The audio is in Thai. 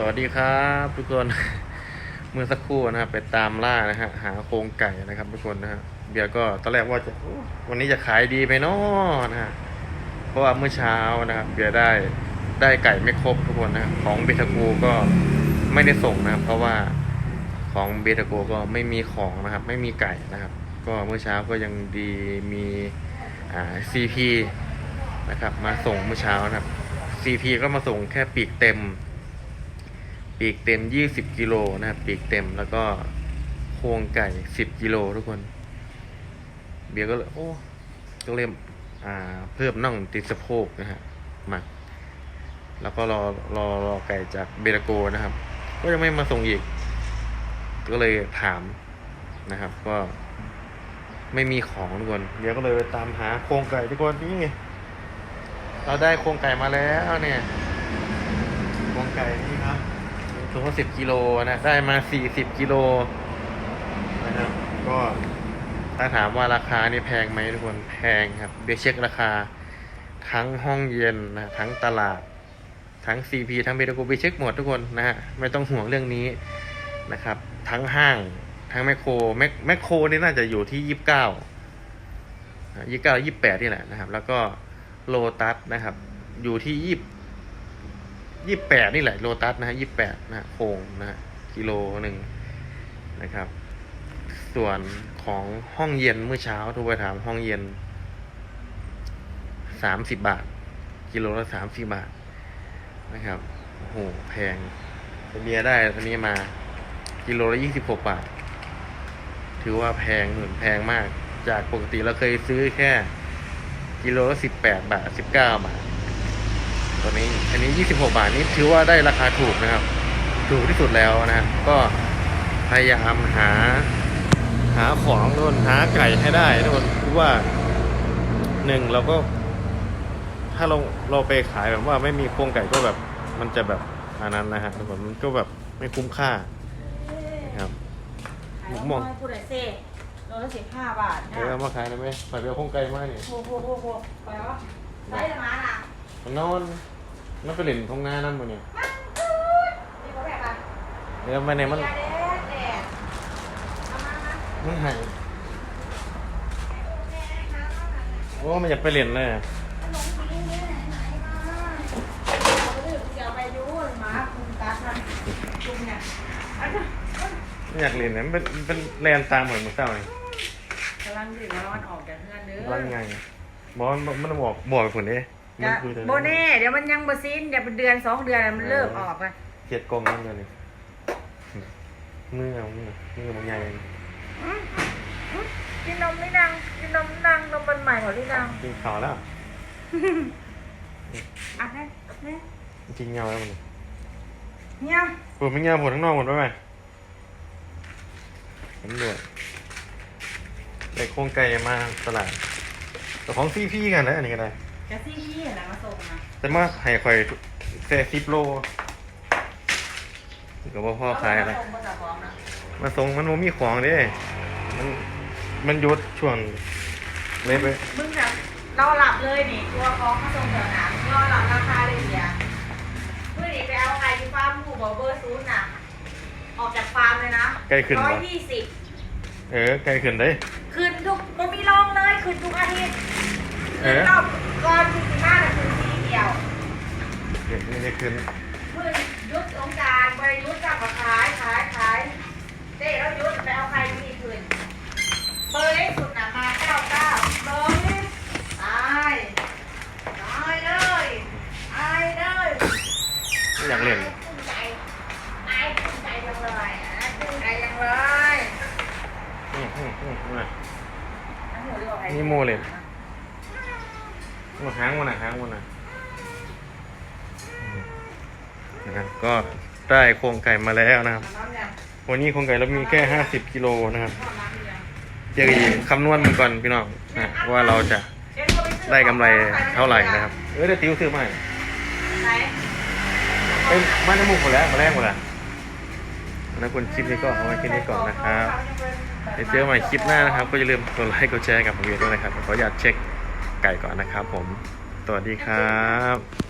สวัสดีครับทุกคน เมื่อสักครู่นะครับไปตามล่านะฮะหาโครงไก่นะครับ ทุกคนนะฮะเบียร์ก็ตอนแรกว่าจะวันนี้จะขายดีไปเนาะนะฮะเพราะว่าเมื่อเช้านะครับ เบียร์ได้ได้ไก่ไม่ครบทุกคนนะของเบทากูก็ไม่ได้ส่งนะครับ เพราะว่าของเบทากูก็ไม่มีของนะครับ ไม่มีไก่นะครับ ก็เมื่อเช้าก็ยังดีมีอ่าซีพีนะครับ มาส่งเมื่อเช้านะครับ CP ก็มาส่งแค่ปีกเต็ม ปีกเต็ม 20 กิโลนะครับปีกเต็มแล้วก็โครงไก่ 10 กิโลทุกคน เบียร์ก็เลยโอ้ก็เลยอ่าเพิ่มน่องติดสะโพกนะฮะมาแล้วก็รอรอรอไก่จากเบตาโกนะครับ ก็ยังไม่มาส่งอีก ก็เลยถามนะครับ ก็ ไม่มีของทุกคนเดี๋ยวก็เลยไปตามหาโครงไก่ทุกคนนี่ไงเราได้โครงไก่มาแล้วเนี่ย โครงไก่นี่ครับ งสิบกิโลนะ ได้มาสี่สิบกิโลนะครับ ก็ถ้าถามว่าราคานี่แพงไหมทุกคนแพงครับ เดี๋ยวเช็คราคา ทั้งห้องเย็นนะทั้งตลาด ทั้ง CP ทั้งเบตาโกไปเช็คหมดทุกคนนะฮะไม่ต้องห่วงเรื่องนี้นะครับ ทั้งห้างทั้งแมคโครแมคแมคโครนี่น่าจะอยู่ที่ยี่สิบเก้ายี่สิบเก้ายี่สิบแปดนี่แหละนะครับ แล้วก็โลตัสนะครับ อยู่ที่ยี่ ยี่แปดนี่แหละโลตัสนะฮะยี่แปดนะฮะโคงนะฮะกิโลหนึ่งนะครับ ส่วนของห้องเย็นเมื่อเช้าโทุกไปถามห้องเย็นสามสิบบาท กิโลละสามสิบบาทนะครับโอ้โหแพงเบียร์ได้อันนี้มา กิโลละยี่สิบหกบาท ถือว่าแพงเหมือนแพงมาก จากปกติเราเคยซื้อแค่ กิโลละสิบแปดบาทสิบเก้าบาท ตัวนี้อันนี้ยี่สิบหกบาทนี้ถือว่าได้ราคาถูกนะครับ ถูกที่สุดแล้วนะก็พยายามหาหาของทุกคนหาไก่ให้ได้ทุกคนคือว่าหนึ่งเราก็ ถ้าเราเราไปขายแบบว่าไม่มีโครงไก่ก็แบบ มันจะแบบอันนั้นนะฮะทุกคนมันก็แบบไม่คุ้มค่านะครับมองพูดอะไรเซ่โลละสิบห้าบาทเออเอามาขายได้ไหมใส่ไปเอาโครงไก่มาเนี่ยโอ้โหโอ้โหไปวะใส่ละมาล่ะ มันนอนมันไปเล่นทงนานั่นมือเนี่ยนี่เขาแบบอะเดี๋ยวมาเนี่ยมันยาแดดแดดเอามามามันหายโอ้มันอยากไปเล่นเลยอะขนมจีนเนี่ยไหนมาเอาไปดื่มเสียไปดูหมาคุณตาทำจุ่มเนี่ยอันนี้มันอยากเล่นเนี่ยมันเป็นมันเป็นแลนตามเหมือนมันเศร้าเลยกำลังดื่มแล้วมันออกจากเพื่อนเด้อ ร่างไงบอลมันบอกบอกผล นี้มันจะคือโบเน่เดี๋ยวมันยังบซินเดี๋ยวเป็นเดือนสองเดือนมันเลิกออกเลยเกียดกลมนั่นเลยมือเอามือมือมันใหญ่กินนมไม่ดังกินนมไม่ดังนมมันใหม่กว่าที่ดังกินขาวแล้วอะแน่แน่จริงเงาแล้วมันเงี้ยปวดไม่เงาปวดทั้งนอกหมดไปไหมผมด้วยได้โครงไก่มาตลาดแต่ของซีพี่กันแล้วอันนี้ก็ได้ จะซี่พี่เห็นอะไรมาส่งนะแต่มาให้คอยแซ่ซิปโลก็บ่พ่อขายอะไรเอมส่งมาจากของนะมาส่งมันบ่มีของเด้ มันมันหยุดช่วงเลยไปมึงแบบเราหลับเลยนี่ตัวของมาส่งแถวหนังเราหลับราคาเลยเดียวเพื่อนี่ไปเอาใครที่ฟาร์มผูกบอกเบอร์ศูนย์น่ะ ออกจากฟาร์มเลยนะใกล้ขึ้นร้อบ่ยยี่สิบเออใกล้ขึ้นได้ คืนทุกมันมีรองเลยคืนทุกอาทิตย์เอคือนรอบก่อนคืนที่ห้าแต่คืนที่เดียว เดี๋ยวนี่จะขึ้นเพื่อยุดสงกรารไปยุดกลับมาขายขายขายเจ๊แล้วยุดไปเอาใครที่คืนเบอร์เล็กสุดน่ะมาเก้าเก้าเบอร์นี้ตายตายเลยตายเลยไม่อยากเล่นขึ้นใจตายขึ้นใจจังเลยอะขึ้นใจจังเลยอืมอืมอืมมาน้ำหูเรียกว่าอะไรนี่โมเลยมาหางมันน่ะหางมันน่ะอืม นะครับก็ได้โครงไก่มาแล้วนะครับน้ำเนี่ยวันนี้โครงไก่เรามีแค่ห้าสิบกิโลนะครับพ่อน้ำเนี่ยเดี๋ยวอีกคำนวณมันก่อนพี่น้องนะว่าเราจะเจ๊โทรปซื้อได้กำไรเท่าไหร่นะครับ เออได้ติ้วซื้อมาให้ไหนเอ้ยมาในหมู่หมดแล้วมาแรกหมดแล้วนะคุณคลิปนี้ก็เอาไว้แค่นี้ก่อนนะครับเดี๋ยวเจอใหม่คลิปหน้านะครับ ก็อย่าลืมกดไลค์กดแชร์กับผมด้วยนะครับขออนุญาตเช็คไก่ก่อนนะครับ ผมสวัสดีครับ